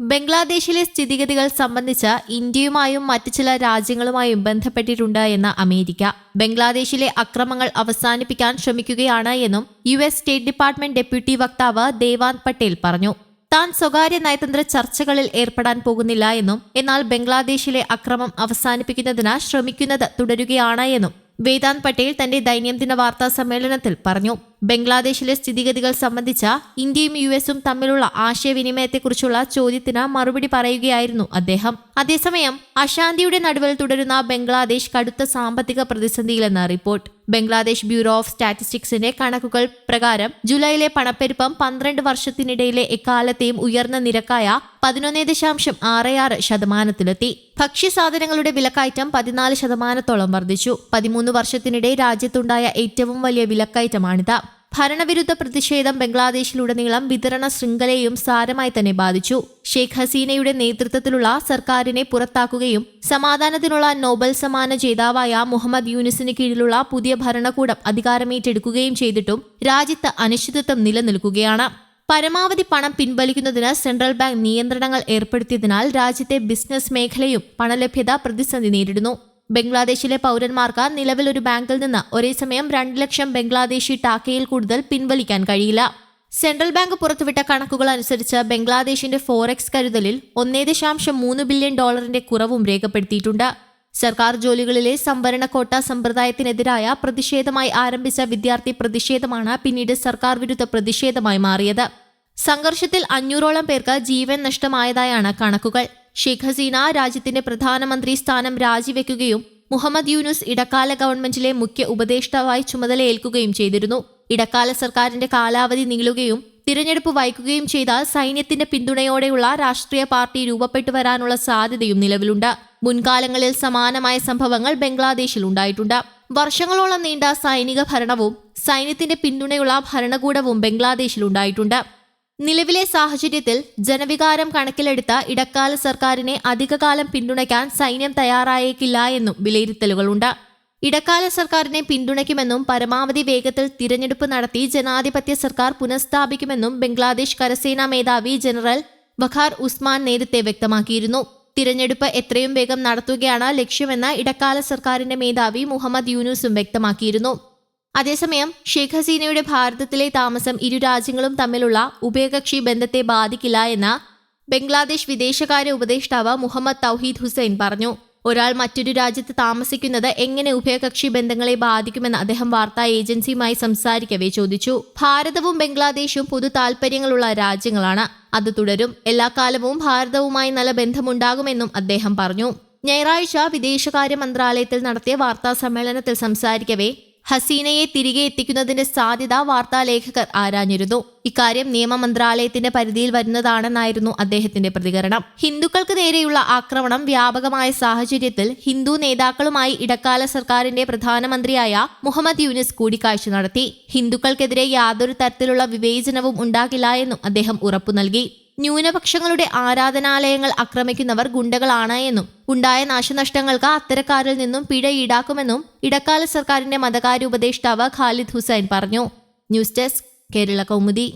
ബംഗ്ലാദേശിലെ സ്ഥിതിഗതികൾ സംബന്ധിച്ച് ഇന്ത്യയുമായും മറ്റു ചില രാജ്യങ്ങളുമായും ബന്ധപ്പെട്ടിട്ടുണ്ട് എന്ന് അമേരിക്ക. ബംഗ്ലാദേശിലെ അക്രമങ്ങൾ അവസാനിപ്പിക്കാൻ ശ്രമിക്കുകയാണ് എന്നും U S state department deputy വക്താവ് ദേവാന്ത് പട്ടേൽ പറഞ്ഞു. താൻ സ്വകാര്യ നയതന്ത്ര ചർച്ചകളിൽ ഏർപ്പെടാൻ പോകുന്നില്ല എന്നും എന്നാൽ ബംഗ്ലാദേശിലെ അക്രമം അവസാനിപ്പിക്കുന്നതിന് ശ്രമിക്കുന്നത് തുടരുകയാണ് എന്നും വേദാന്ത് പട്ടേൽ തന്റെ ദൈനംദിന വാർത്താ സമ്മേളനത്തിൽ പറഞ്ഞു. ബംഗ്ലാദേശിലെ സ്ഥിതിഗതികൾ സംബന്ധിച്ച ഇന്ത്യയും യു എസും തമ്മിലുള്ള ആശയവിനിമയത്തെക്കുറിച്ചുള്ള ചോദ്യത്തിന് മറുപടി പറയുകയായിരുന്നു അദ്ദേഹം. അതേസമയം അശാന്തിയുടെ നടുവിൽ തുടരുന്ന ബംഗ്ലാദേശ് കടുത്ത സാമ്പത്തിക പ്രതിസന്ധിയിലെന്ന റിപ്പോർട്ട്. ബംഗ്ലാദേശ് ബ്യൂറോ ഓഫ് സ്റ്റാറ്റിസ്റ്റിക്സിന്റെ കണക്കുകൾ പ്രകാരം ജൂലൈയിലെ പണപ്പെരുപ്പം പന്ത്രണ്ട് വർഷത്തിനിടയിലെ എക്കാലത്തെയും ഉയർന്ന നിരക്കായ പതിനൊന്ന് ദശാംശം ആറ് ആറ് ശതമാനത്തിലെത്തി. ഭക്ഷ്യസാധനങ്ങളുടെ വിലക്കയറ്റം പതിനാല് ശതമാനത്തോളം വർദ്ധിച്ചു. പതിമൂന്ന് വർഷത്തിനിടെ രാജ്യത്തുണ്ടായ ഏറ്റവും വലിയ വിലക്കയറ്റമാണിത്. ഭരണവിരുദ്ധ പ്രതിഷേധം ബംഗ്ലാദേശിലുടനീളം വിതരണ ശൃംഖലയും സാരമായി തന്നെ ബാധിച്ചു. ഷെയ്ഖ് ഹസീനയുടെ നേതൃത്വത്തിലുള്ള സർക്കാരിനെ പുറത്താക്കുകയും സമാധാനത്തിനുള്ള നോബൽ സമ്മാന ജേതാവായ മുഹമ്മദ് യൂനിസിന് കീഴിലുള്ള പുതിയ ഭരണകൂടം അധികാരമേറ്റെടുക്കുകയും ചെയ്തിട്ടും രാജ്യത്ത് അനിശ്ചിതത്വം നിലനിൽക്കുകയാണ്. പരമാവധി പണം പിൻവലിക്കുന്നതിന് സെൻട്രൽ ബാങ്ക് നിയന്ത്രണങ്ങൾ ഏർപ്പെടുത്തിയതിനാൽ രാജ്യത്തെ ബിസിനസ് മേഖലയും പണലഭ്യത പ്രതിസന്ധി നേരിടുന്നു. ബംഗ്ലാദേശിലെ പൗരന്മാർക്ക് നിലവിൽ ഒരു ബാങ്കിൽ നിന്ന് ഒരേ സമയം രണ്ട് ലക്ഷം ബംഗ്ലാദേശി ടാക്കയിൽ കൂടുതൽ പിൻവലിക്കാൻ കഴിയില്ല. സെൻട്രൽ ബാങ്ക് പുറത്തുവിട്ട കണക്കുകൾ അനുസരിച്ച് ബംഗ്ലാദേശിന്റെ ഫോറക്സ് കരുതലിൽ ഒന്നേ ദശാംശം മൂന്ന് ബില്യൺ ഡോളറിന്റെ കുറവും രേഖപ്പെടുത്തിയിട്ടുണ്ട്. സർക്കാർ ജോലികളിലെ സംവരണ കോട്ട സമ്പ്രദായത്തിനെതിരായ പ്രതിഷേധമായി ആരംഭിച്ച വിദ്യാർത്ഥി പ്രതിഷേധമാണ് പിന്നീട് സർക്കാർ വിരുദ്ധ പ്രതിഷേധമായി മാറിയത്. സംഘർഷത്തിൽ അഞ്ഞൂറോളം പേർക്ക് ജീവൻ നഷ്ടമായതായാണ് കണക്കുകൾ. ഷെയ്ഖ് ഹസീന രാജ്യത്തിന്റെ പ്രധാനമന്ത്രി സ്ഥാനം രാജിവെക്കുകയും മുഹമ്മദ് യൂനുസ് ഇടക്കാല ഗവൺമെന്റിലെ മുഖ്യ ഉപദേഷ്ടാവായി ചുമതലയേൽക്കുകയും ചെയ്തിരുന്നു. ഇടക്കാല സർക്കാരിന്റെ കാലാവധി നീളുകയും തിരഞ്ഞെടുപ്പ് വൈകുകയും ചെയ്താൽ സൈന്യത്തിന്റെ പിന്തുണയോടെയുള്ള രാഷ്ട്രീയ പാർട്ടി രൂപപ്പെട്ടു വരാനുള്ള സാധ്യതയും നിലവിലുണ്ട്. മുൻകാലങ്ങളിൽ സമാനമായ സംഭവങ്ങൾ ബംഗ്ലാദേശിൽ ഉണ്ടായിട്ടുണ്ട്. വർഷങ്ങളോളം നീണ്ട സൈനിക ഭരണവും സൈന്യത്തിന്റെ പിന്തുണയുള്ള ഭരണകൂടവും ബംഗ്ലാദേശിൽ ഉണ്ടായിട്ടുണ്ട്. നിലവിലെ സാഹചര്യത്തിൽ ജനവികാരം കണക്കിലെടുത്ത ഇടക്കാല സർക്കാരിനെ അധികകാലം പിന്തുണയ്ക്കാൻ സൈന്യം തയ്യാറായേക്കില്ല എന്നും വിലയിരുത്തലുകളുണ്ട്. ഇടക്കാല സർക്കാരിനെ പിന്തുണയ്ക്കുമെന്നും പരമാവധി വേഗത്തിൽ തിരഞ്ഞെടുപ്പ് നടത്തി ജനാധിപത്യ സർക്കാർ പുനഃസ്ഥാപിക്കുമെന്നും ബംഗ്ലാദേശ് കരസേനാ മേധാവി ജനറൽ ബഖാർ ഉസ്മാൻ നേരത്തെ വ്യക്തമാക്കിയിരുന്നു. തിരഞ്ഞെടുപ്പ് എത്രയും വേഗം നടത്തുകയാണ് ലക്ഷ്യമെന്ന് ഇടക്കാല സർക്കാരിന്റെ മേധാവി മുഹമ്മദ് യൂനുസും വ്യക്തമാക്കിയിരുന്നു. അതേസമയം ഷെയ്ഖ് ഹസീനയുടെ ഭാരതത്തിലെ താമസം ഇരു രാജ്യങ്ങളും തമ്മിലുള്ള ഉഭയകക്ഷി ബന്ധത്തെ ബാധിക്കില്ല എന്ന് ബംഗ്ലാദേശ് വിദേശകാര്യ ഉപദേഷ്ടാവ് മുഹമ്മദ് തൗഹീദ് ഹുസൈൻ പറഞ്ഞു. ഒരാൾ മറ്റൊരു രാജ്യത്ത് താമസിക്കുന്നത് എങ്ങനെ ഉഭയകക്ഷി ബന്ധങ്ങളെ ബാധിക്കുമെന്ന് അദ്ദേഹം വാർത്താ ഏജൻസിയുമായി സംസാരിക്കവേ ചോദിച്ചു. ഭാരതവും ബംഗ്ലാദേശും പൊതു താൽപര്യങ്ങളുള്ള രാജ്യങ്ങളാണ്. അത് തുടരും. എല്ലാ കാലവും ഭാരതവുമായി നല്ല ബന്ധമുണ്ടാകുമെന്നും അദ്ദേഹം പറഞ്ഞു. ഞായറാഴ്ച വിദേശകാര്യ മന്ത്രാലയത്തിൽ നടത്തിയ വാർത്താ സമ്മേളനത്തിൽ സംസാരിക്കവേ ഹസീനയെ തിരികെ എത്തിക്കുന്നതിന്റെ സാധ്യത വാർത്താലേഖകർ ആരാഞ്ഞിരുന്നു. ഇക്കാര്യം നിയമ മന്ത്രാലയത്തിന്റെ പരിധിയിൽ വരുന്നതാണെന്നായിരുന്നു അദ്ദേഹത്തിന്റെ പ്രതികരണം. ഹിന്ദുക്കൾക്ക് നേരെയുള്ള ആക്രമണം വ്യാപകമായ സാഹചര്യത്തിൽ ഹിന്ദു നേതാക്കളുമായി ഇടക്കാല സർക്കാരിന്റെ പ്രധാനമന്ത്രിയായ മുഹമ്മദ് യൂനിസ് കൂടിക്കാഴ്ച നടത്തി. ഹിന്ദുക്കൾക്കെതിരെ യാതൊരു തരത്തിലുള്ള വിവേചനവും ഉണ്ടാകില്ല എന്നും അദ്ദേഹം ഉറപ്പു നൽകി ന്യൂനപക്ഷങ്ങളുടെ ആരാധനാലയങ്ങൾ ആക്രമിക്കുന്നവർ ഗുണ്ടകളാണ് എന്നും ഉണ്ടായ നാശനഷ്ടങ്ങൾക്ക് അത്തരക്കാരിൽ നിന്നും പിഴ ഈടാക്കുമെന്നും ഇടക്കാല സർക്കാരിന്റെ മതകാര്യ ഉപദേഷ്ടാവ് ഖാലിദ് ഹുസൈൻ പറഞ്ഞു. News desk Kerala Kaumudi.